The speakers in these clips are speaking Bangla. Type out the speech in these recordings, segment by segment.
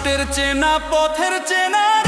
হাটের চেনা পথের চেনা।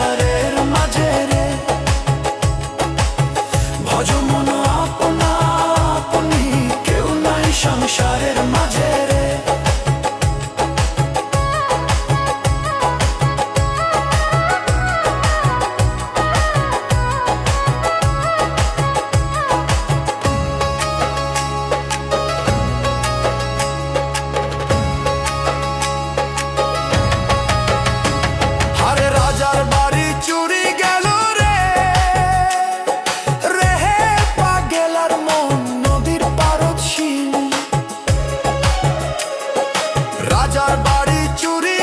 what আমার বাড়ি চুরি